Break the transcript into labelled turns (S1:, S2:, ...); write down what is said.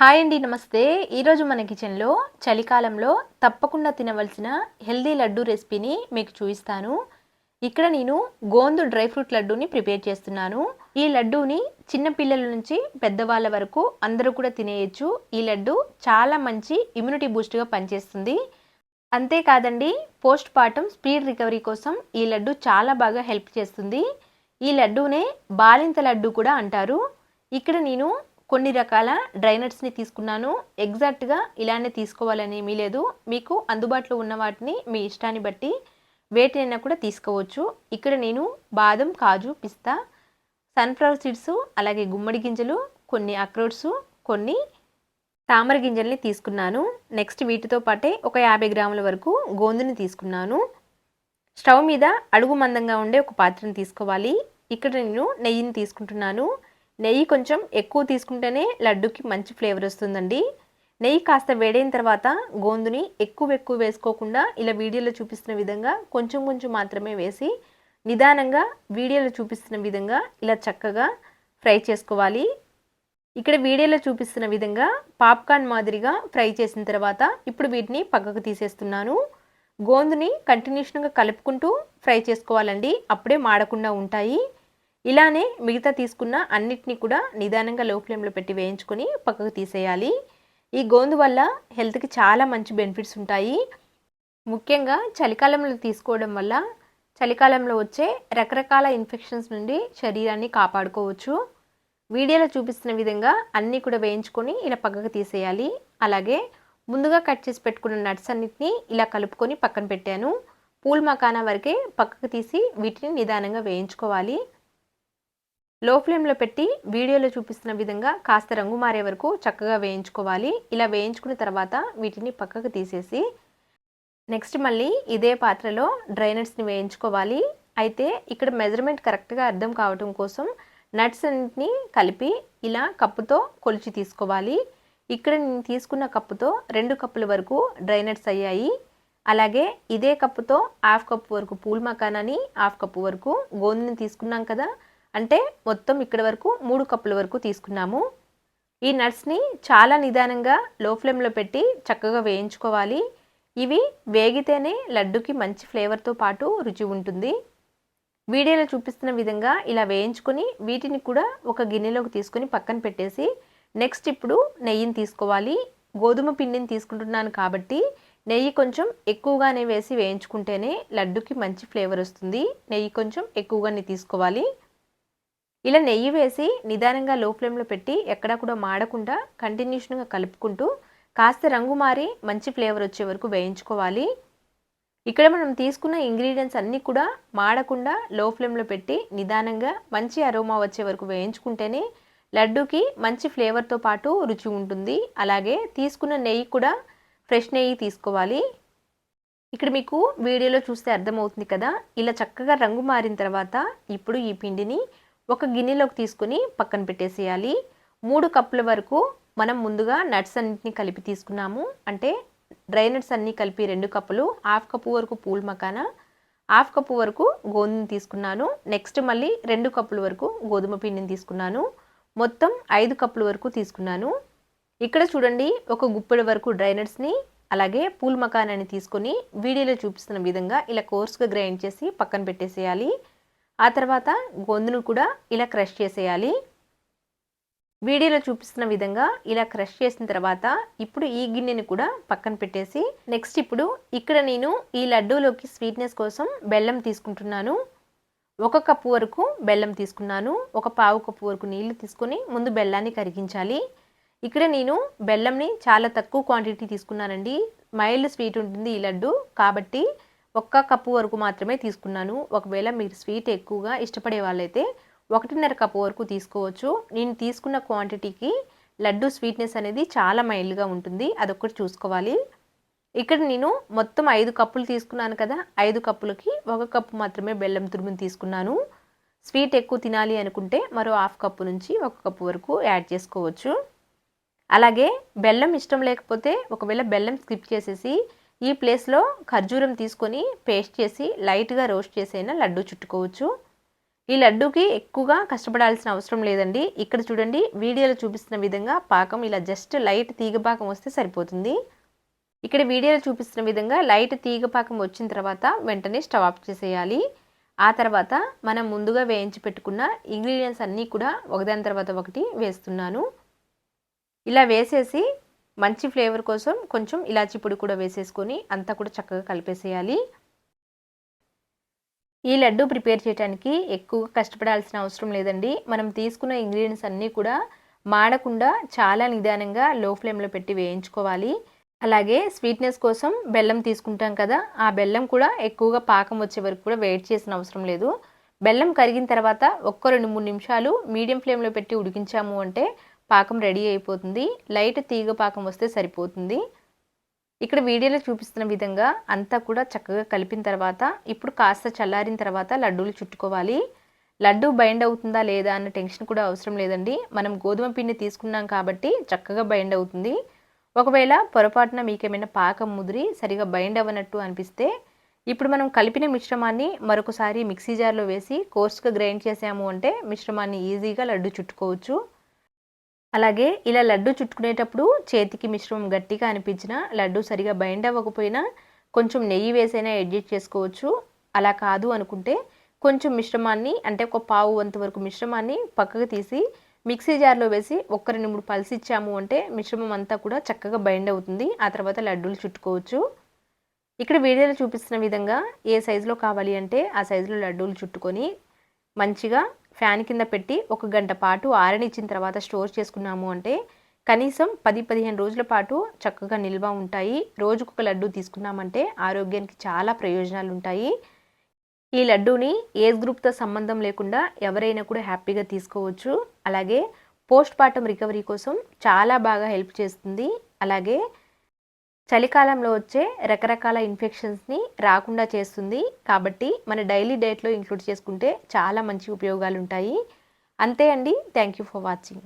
S1: Hi అండి నమస్తే. ఈరోజు మన కిచెన్లో చలికాలంలో తప్పకుండా తినవలసిన హెల్దీ లడ్డు రెసిపీని మీకు చూపిస్తాను. ఇక్కడ నేను గోందు డ్రై ఫ్రూట్ లడ్డూని ప్రిపేర్ చేస్తున్నాను. ఈ లడ్డూని చిన్న పిల్లల నుంచి పెద్దవాళ్ళ వరకు అందరూ కూడా తినేయచ్చు. ఈ లడ్డు చాలా మంచి ఇమ్యూనిటీ బూస్ట్గా పనిచేస్తుంది. అంతేకాదండి పోస్ట్ పార్టం స్పీడ్ రికవరీ కోసం ఈ లడ్డు చాలా బాగా హెల్ప్ చేస్తుంది. ఈ లడ్డూనే బాలింత లడ్డు కూడా అంటారు. ఇక్కడ నేను కొన్ని రకాల డ్రైనట్స్ని తీసుకున్నాను. ఎగ్జాక్ట్గా ఇలానే తీసుకోవాలని ఏమీ లేదు. మీకు అందుబాటులో ఉన్న వాటిని మీ ఇష్టాన్ని బట్టి వేటినైనా కూడా తీసుకోవచ్చు. ఇక్కడ నేను బాదం కాజు పిస్తా సన్ఫ్లవర్ సీడ్స్ అలాగే గుమ్మడి గింజలు కొన్ని అక్రోట్స్ కొన్ని తామర గింజల్ని తీసుకున్నాను. నెక్స్ట్ వీటితో పాటే ఒక యాభై గ్రాముల వరకు గోందుని తీసుకున్నాను. స్టవ్ మీద అడుగు మందంగా ఉండే ఒక పాత్రను తీసుకోవాలి. ఇక్కడ నేను నెయ్యిని తీసుకుంటున్నాను. నెయ్యి కొంచెం ఎక్కువ తీసుకుంటేనే లడ్డుకి మంచి ఫ్లేవర్ వస్తుందండి. నెయ్యి కాస్త వేడైన తర్వాత గోందుని ఎక్కువ ఎక్కువ వేసుకోకుండా ఇలా వీడియోలో చూపిస్తున్న విధంగా కొంచెం కొంచెం మాత్రమే వేసి నిదానంగా వీడియోలో చూపిస్తున్న విధంగా ఇలా చక్కగా ఫ్రై చేసుకోవాలి. ఇక్కడ వీడియోలో చూపిస్తున్న విధంగా పాప్కార్న్ మాదిరిగా ఫ్రై చేసిన తర్వాత ఇప్పుడు వీటిని పక్కకు తీసేస్తున్నాను. గోందుని కంటిన్యూషన్గా కలుపుకుంటూ ఫ్రై చేసుకోవాలండి. అప్పుడే మాడకుండా ఉంటాయి. ఇలానే మిగతా తీసుకున్న అన్నిటినీ కూడా నిదానంగా లో ఫ్లేమ్లో పెట్టి వేయించుకొని పక్కకు తీసేయాలి. ఈ గోందు వల్ల హెల్త్కి చాలా మంచి బెనిఫిట్స్ ఉంటాయి. ముఖ్యంగా చలికాలంలో తీసుకోవడం వల్ల చలికాలంలో వచ్చే రకరకాల ఇన్ఫెక్షన్స్ నుండి శరీరాన్ని కాపాడుకోవచ్చు. వీడియోలో చూపిస్తున్న విధంగా అన్నీ కూడా వేయించుకొని ఇలా పక్కకు తీసేయాలి. అలాగే ముందుగా కట్ చేసి పెట్టుకున్న నట్స్ అన్నిటిని ఇలా కలుపుకొని పక్కన పెట్టాను. పూల్ మకానా వరకే పక్కకు తీసి వీటిని నిదానంగా వేయించుకోవాలి. లో ఫ్లేమ్లో పెట్టి వీడియోలో చూపిస్తున్న విధంగా కాస్త రంగు మారే వరకు చక్కగా వేయించుకోవాలి. ఇలా వేయించుకున్న తర్వాత వీటిని పక్కకు తీసేసి నెక్స్ట్ మళ్ళీ ఇదే పాత్రలో డ్రైనట్స్ని వేయించుకోవాలి. అయితే ఇక్కడ మెజర్మెంట్ కరెక్ట్గా అర్థం కావటం కోసం నట్స్ అన్నింటినీ కలిపి ఇలా కప్పుతో కొలిచి తీసుకోవాలి. ఇక్కడ నేను తీసుకున్న కప్పుతో రెండు కప్పుల వరకు డ్రైనట్స్ అయ్యాయి. అలాగే ఇదే కప్పుతో హాఫ్ కప్పు వరకు పూల్ మకానాని హాఫ్ కప్పు వరకు గోధుమని తీసుకున్నాం కదా. అంటే మొత్తం ఇక్కడ వరకు మూడు కప్పుల వరకు తీసుకున్నాము. ఈ నట్స్ని చాలా నిదానంగా లో ఫ్లేమ్లో పెట్టి చక్కగా వేయించుకోవాలి. ఇవి వేగితేనే లడ్డుకి మంచి ఫ్లేవర్తో పాటు రుచి ఉంటుంది. వీడియోలో చూపిస్తున్న విధంగా ఇలా వేయించుకొని వీటిని కూడా ఒక గిన్నెలోకి తీసుకొని పక్కన పెట్టేసి నెక్స్ట్ ఇప్పుడు నెయ్యిని తీసుకోవాలి. గోధుమ పిండిని తీసుకుంటున్నాను కాబట్టి నెయ్యి కొంచెం ఎక్కువగానే వేసి వేయించుకుంటేనే లడ్డుకి మంచి ఫ్లేవర్ వస్తుంది. నెయ్యి కొంచెం ఎక్కువగానే తీసుకోవాలి. ఇలా నెయ్యి వేసి నిదానంగా లో ఫ్లేమ్లో పెట్టి ఎక్కడా కూడా మాడకుండా కంటిన్యూషన్గా కలుపుకుంటూ కాస్త రంగు మారి మంచి ఫ్లేవర్ వచ్చే వరకు వేయించుకోవాలి. ఇక్కడ మనం తీసుకున్న ఇంగ్రీడియంట్స్ అన్నీ కూడా మాడకుండా లో ఫ్లేమ్లో పెట్టి నిదానంగా మంచి అరోమా వచ్చే వరకు వేయించుకుంటేనే లడ్డూకి మంచి ఫ్లేవర్తో పాటు రుచి ఉంటుంది. అలాగే తీసుకున్న నెయ్యి కూడా ఫ్రెష్ నెయ్యి తీసుకోవాలి. ఇక్కడ మీకు వీడియోలో చూస్తే అర్థమవుతుంది కదా ఇలా చక్కగా రంగు మారిన తర్వాత ఇప్పుడు ఈ పిండిని ఒక గిన్నెలోకి తీసుకుని పక్కన పెట్టేసేయాలి. మూడు కప్పుల వరకు మనం ముందుగా నట్స్ అన్నింటినీ కలిపి తీసుకున్నాము. అంటే డ్రై నట్స్ అన్నీ కలిపి రెండు కప్పులు హాఫ్ కప్పు వరకు పూల్ మకానా హాఫ్ కప్పు వరకు గోధుమ తీసుకున్నాను. నెక్స్ట్ మళ్ళీ రెండు కప్పుల వరకు గోధుమ పిండిని తీసుకున్నాను. మొత్తం ఐదు కప్పుల వరకు తీసుకున్నాను. ఇక్కడ చూడండి ఒక గుప్పెడు వరకు డ్రై నట్స్ని అలాగే పూల్ మకానాన్ని తీసుకొని వీడియోలో చూపిస్తున్న విధంగా ఇలా కోర్స్గా గ్రైండ్ చేసి పక్కన పెట్టేసేయాలి. ఆ తర్వాత గొంతును కూడా ఇలా క్రష్ చేసేయాలి. వీడియోలో చూపిస్తున్న విధంగా ఇలా క్రష్ చేసిన తర్వాత ఇప్పుడు ఈ గిన్నెని కూడా పక్కన పెట్టేసి నెక్స్ట్ ఇప్పుడు ఇక్కడ నేను ఈ లడ్డూలోకి స్వీట్నెస్ కోసం బెల్లం తీసుకుంటున్నాను. ఒక కప్పు వరకు బెల్లం తీసుకున్నాను. ఒక పావు కప్పు వరకు నీళ్ళు తీసుకొని ముందు బెల్లాన్ని కరిగించాలి. ఇక్కడ నేను బెల్లంని చాలా తక్కువ క్వాంటిటీ తీసుకున్నానండి. మైల్డ్ స్వీట్ ఉంటుంది ఈ లడ్డు కాబట్టి ఒక్క కప్పు వరకు మాత్రమే తీసుకున్నాను. ఒకవేళ మీరు స్వీట్ ఎక్కువగా ఇష్టపడే వాళ్ళైతే ఒకటిన్నర కప్పు వరకు తీసుకోవచ్చు. నేను తీసుకున్న క్వాంటిటీకి లడ్డు స్వీట్నెస్ అనేది చాలా మైల్డ్గా ఉంటుంది. అదొకటి చూసుకోవాలి. ఇక్కడ నేను మొత్తం ఐదు కప్పులు తీసుకున్నాను కదా ఐదు కప్పులకి ఒక కప్పు మాత్రమే బెల్లం తురుముని తీసుకున్నాను. స్వీట్ ఎక్కువ తినాలి అనుకుంటే మరో హాఫ్ కప్పు నుంచి ఒక కప్పు వరకు యాడ్ చేసుకోవచ్చు. అలాగే బెల్లం ఇష్టం లేకపోతే ఒకవేళ బెల్లం స్కిప్ చేసేసి ఈ ప్లేస్లో ఖర్జూరం తీసుకొని పేస్ట్ చేసి లైట్గా రోస్ట్ చేసైనా లడ్డు చుట్టుకోవచ్చు. ఈ లడ్డూకి ఎక్కువగా కష్టపడాల్సిన అవసరం లేదండి. ఇక్కడ చూడండి వీడియోలో చూపిస్తున్న విధంగా పాకం ఇలా జస్ట్ లైట్ తీగ పాకం వస్తే సరిపోతుంది. ఇక్కడ వీడియోలో చూపిస్తున్న విధంగా లైట్ తీగ పాకం వచ్చిన తర్వాత వెంటనే స్టవ్ ఆఫ్ చేసేయాలి. ఆ తర్వాత మనం ముందుగా వేయించి పెట్టుకున్న ఇంగ్రీడియంట్స్ అన్నీ కూడా ఒకదాని తర్వాత ఒకటి వేస్తున్నాను. ఇలా వేసేసి మంచి ఫ్లేవర్ కోసం కొంచెం ఇలాచీ పొడి కూడా వేసేసుకొని అంతా కూడా చక్కగా కలిపేసేయాలి. ఈ లడ్డు ప్రిపేర్ చేయడానికి ఎక్కువగా కష్టపడాల్సిన అవసరం లేదండి. మనం తీసుకున్న ఇంగ్రీడియంట్స్ అన్నీ కూడా మాడకుండా చాలా నిదానంగా లో ఫ్లేమ్లో పెట్టి వేయించుకోవాలి. అలాగే స్వీట్నెస్ కోసం బెల్లం తీసుకుంటాం కదా ఆ బెల్లం కూడా ఎక్కువగా పాకం వచ్చే వరకు కూడా వెయిట్ చేసిన అవసరం లేదు. బెల్లం కరిగిన తర్వాత ఒక్క రెండు మూడు నిమిషాలు మీడియం ఫ్లేమ్లో పెట్టి ఉడికించాము అంటే పాకం రెడీ అయిపోతుంది. లైట్ తీగ పాకం వస్తే సరిపోతుంది. ఇక్కడ వీడియోలో చూపిస్తున్న విధంగా అంతా కూడా చక్కగా కలిపిన తర్వాత ఇప్పుడు కాస్త చల్లారిన తర్వాత లడ్డూలు చుట్టుకోవాలి. లడ్డు బైండ్ అవుతుందా లేదా అన్న టెన్షన్ కూడా అవసరం లేదండి. మనం గోధుమ పిండి తీసుకున్నాం కాబట్టి చక్కగా బైండ్ అవుతుంది. ఒకవేళ పొరపాటున మీకేమైనా పాకం ముదిరి సరిగా బైండ్ అవ్వనట్టు అనిపిస్తే ఇప్పుడు మనం కలిపిన మిశ్రమాన్ని మరొకసారి మిక్సీ జార్లో వేసి కోర్స్గా గ్రైండ్ చేసాము అంటే మిశ్రమాన్ని ఈజీగా లడ్డు చుట్టుకోవచ్చు. అలాగే ఇలా లడ్డు చుట్టుకునేటప్పుడు చేతికి మిశ్రమం గట్టిగా అనిపించిన లడ్డు సరిగా బైండ్ అవ్వకపోయినా కొంచెం నెయ్యి వేసైనా అడ్జస్ట్ చేసుకోవచ్చు. అలా కాదు అనుకుంటే కొంచెం మిశ్రమాన్ని అంటే ఒక పావు వంత వరకు మిశ్రమాన్ని పక్కకు తీసి మిక్సీ జార్లో వేసి ఒక్క రెండు మూడు పల్స్ ఇచ్చాము అంటే మిశ్రమం అంతా కూడా చక్కగా బైండ్ అవుతుంది. ఆ తర్వాత లడ్డూలు చుట్టుకోవచ్చు. ఇక్కడ వీడియోలో చూపిస్తున్న విధంగా ఏ సైజులో కావాలి అంటే ఆ సైజులో లడ్డూలు చుట్టుకొని మంచిగా ఫ్యాన్ కింద పెట్టి ఒక గంట పాటు ఆరనిచ్చిన తర్వాత స్టోర్ చేసుకున్నాము అంటే కనీసం పది పదిహేను రోజుల పాటు చక్కగా నిల్వ ఉంటాయి. రోజుకు ఒక లడ్డు తీసుకున్నామంటే ఆరోగ్యానికి చాలా ప్రయోజనాలు ఉంటాయి. ఈ లడ్డూని ఏజ్ గ్రూప్తో సంబంధం లేకుండా ఎవరైనా కూడా హ్యాపీగా తీసుకోవచ్చు. అలాగే పోస్ట్ పార్టం రికవరీ కోసం చాలా బాగా హెల్ప్ చేస్తుంది. అలాగే చలికాలంలో వచ్చే రకరకాల ఇన్ఫెక్షన్స్ని రాకుండా చేస్తుంది. కాబట్టి మన డైలీ డైట్లో ఇంక్లూడ్ చేసుకుంటే చాలా మంచి ఉపయోగాలు ఉంటాయి అంతే అండి. Thank you for watching.